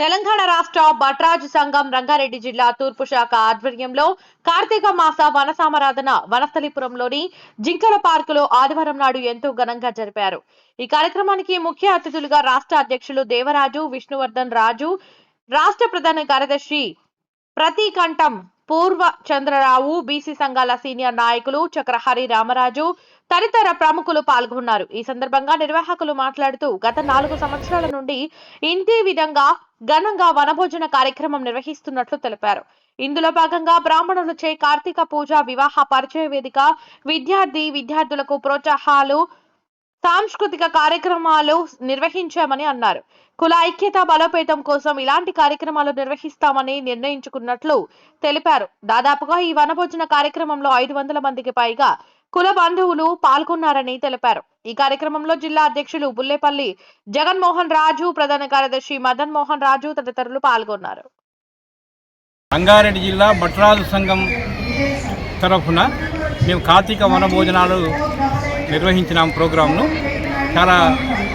తెలంగాణ రాష్ట్ర భట్రాజు సంఘం రంగారెడ్డి జిల్లా తూర్పు శాఖ ఆధ్వర్యంలో కార్తీక మాస వనసామరాధన వనస్థలిపురంలోని జింకల పార్కులో ఆదివారం నాడు ఎంతో ఘనంగా జరిపారు. ఈ కార్యక్రమానికి ముఖ్య అతిథులుగా రాష్ట్ర అధ్యక్షులు దేవరాజు విష్ణువర్ధన్ రాజు రాష్ట్ర ప్రధాన కార్యదర్శి ప్రతీకంఠం పూర్వ చంద్రరావు బీసీ సంఘాల సీనియర్ నాయకులు చక్రహరి రామరాజు తదితర ప్రముఖులు పాల్గొన్నారు. ఈ సందర్భంగా నిర్వాహకులు మాట్లాడుతూ గత నాలుగు సంవత్సరాల నుండి ఇంతే విధంగా ఘనంగా వనభోజన కార్యక్రమం నిర్వహిస్తున్నట్లు తెలిపారు. ఇందులో భాగంగా బ్రాహ్మణులచే కార్తీక పూజ వివాహ పరిచయ వేదిక విద్యార్థి విద్యార్థులకు ప్రోత్సాహాలు సాంస్కృతిక కార్యక్రమాలు నిర్వహించామని అన్నారు. కుల ఐక్యత బలోపేతం కోసం ఇలాంటి కార్యక్రమాలు నిర్వహిస్తామని నిర్ణయించుకున్నట్లు తెలిపారు. దాదాపుగా ఈ వనభోజన కార్యక్రమంలో ఐదు వందల మందికి పైగా కుల బంధువులు పాల్గొన్నారని తెలిపారు. ఈ కార్యక్రమంలో జిల్లా అధ్యక్షులు బుల్లేపల్లి జగన్మోహన్ రాజు ప్రధాన కార్యదర్శి మదన్ మోహన్ రాజు తదితరులు పాల్గొన్నారు. రంగారెడ్డి జిల్లా భట్రాజు సంఘం తరఫున మేము కార్తీక వనభోజనాలు నిర్వహించినాం ప్రోగ్రాంను. చాలా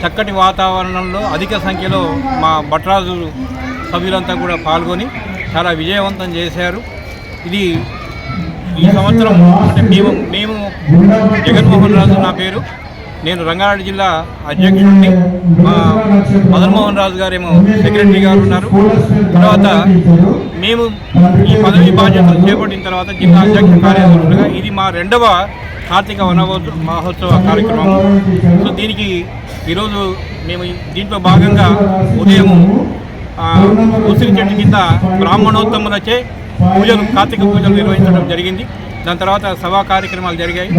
చక్కటి వాతావరణంలో అధిక సంఖ్యలో మా భట్రాజు సభ్యులంతా కూడా పాల్గొని చాలా విజయవంతం చేశారు. ఇది ఈ సంవత్సరం అంటే మేము మేము జగన్మోహన్ రాజు నా పేరు. నేను రంగారెడ్డి జిల్లా అధ్యక్షుడిని. మా మదన్మోహన్ రాజు గారేమో సెక్రటరీ గారు ఉన్నారు. తర్వాత మేము ఈ పదవి బాధ్యతలు చేపట్టిన తర్వాత జిల్లా అధ్యక్ష కార్యదర్శులుగా ఇది మా రెండవ కార్తీక వనవోత్సవ మహోత్సవ కార్యక్రమం. సో దీనికి ఈరోజు మేము దీంట్లో భాగంగా ఉదయం ఉసిరి చెట్టు కింద బ్రాహ్మణోత్తములచే పూజలు కార్తీక పూజలు నిర్వహించడం జరిగింది. దాని తర్వాత సభా కార్యక్రమాలు జరిగాయి.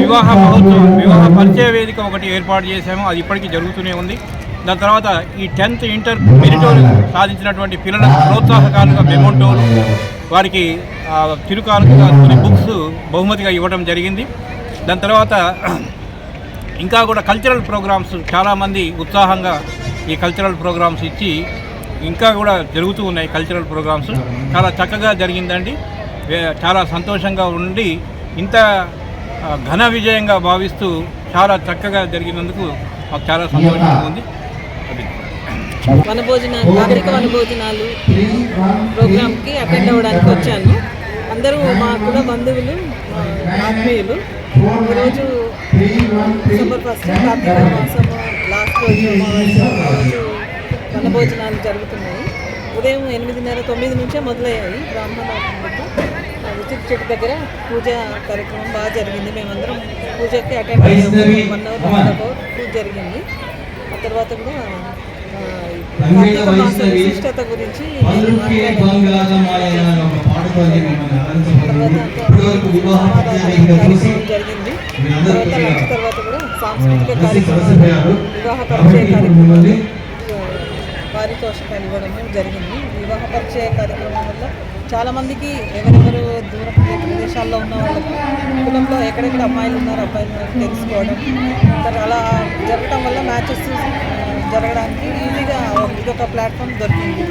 వివాహ మహోత్సవం వివాహ పరిచయ వేదిక ఒకటి ఏర్పాటు చేశాము. అది ఇప్పటికీ జరుగుతూనే ఉంది. దాని తర్వాత ఈ టెన్త్ ఇంటర్ మెరిటోలు సాధించినటువంటి పిల్లలకు ప్రోత్సాహకాలుగా మెమోటోలు వారికి ఆ, చిరుకాలుగా కొన్ని బుక్స్ బహుమతిగా ఇవ్వడం జరిగింది. దాని తర్వాత ఇంకా కూడా కల్చరల్ ప్రోగ్రామ్స్ చాలామంది ఉత్సాహంగా ఈ కల్చరల్ ప్రోగ్రామ్స్ ఇచ్చి ఇంకా కూడా జరుగుతూ ఉన్నాయి కల్చరల్ ప్రోగ్రామ్స్ చాలా చక్కగా జరిగిందండి. చాలా సంతోషంగా ఉండి ఇంత ఘన విజయంగా భావిస్తూ చాలా చక్కగా జరిగినందుకు మాకు చాలా సంతోషంగా ఉంది. వనభోజనాలు నాగరిక వనభోజనాలు ప్రోగ్రామ్కి అటెండ్ అవ్వడానికి వచ్చాను. అందరూ మా కుల బంధువులు ఆత్మీయులు ఈరోజు డిసెంబర్ ఫస్ట్ కార్తీక మాసం లాస్ట్ రోజు రోజు వనభోజనాలు జరుగుతున్నాయి. ఉదయం ఎనిమిదిన్నర తొమ్మిది నుంచే మొదలయ్యాయి బ్రాహ్మణ ఉచిత చెట్టు దగ్గర పూజ కార్యక్రమం బాగా జరిగింది. మేమందరం పూజకి అటెండ్ అయ్యాము. వన్ అవర్ వన్ అవర్ పూజ జరిగింది. ఆ తర్వాత కూడా కూడా సాంస్కృతిక కార్యక్రమాలు వివాహ పారితోషికాలు ఇవ్వడం జరిగింది. వివాహ పరిచయ కార్యక్రమం వల్ల చాలామందికి ఎవరెవరు దూర ప్రదేశాల్లో ఉన్న వాళ్ళకి కులంలో ఎక్కడెక్కడ అమ్మాయిలు ఉన్నారు అబ్బాయిలు ఉన్నారు తెలుసుకోవడం అలా జరగడం వల్ల మ్యాచెస్ జరగడానికి ఈజీగా ఇదొక ప్లాట్ఫామ్ దొరికింది.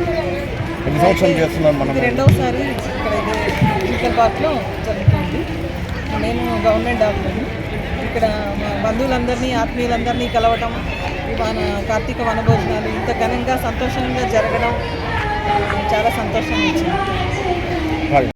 ఎన్ని సంవత్సరాలు చేస్తున్నాం మనం ఇది రెండవసారి ఇక్కడ ఇది పార్క్లో జరుగుతుంది. నేను గవర్నమెంట్ డాక్టర్ని ఇక్కడ మా బంధువులందరినీ ఆత్మీయులందరినీ కలవటం మన కార్తీక వనభోజనాలు ఇంత ఘనంగా సంతోషంగా జరగడం చాలా సంతోషం ఇచ్చింది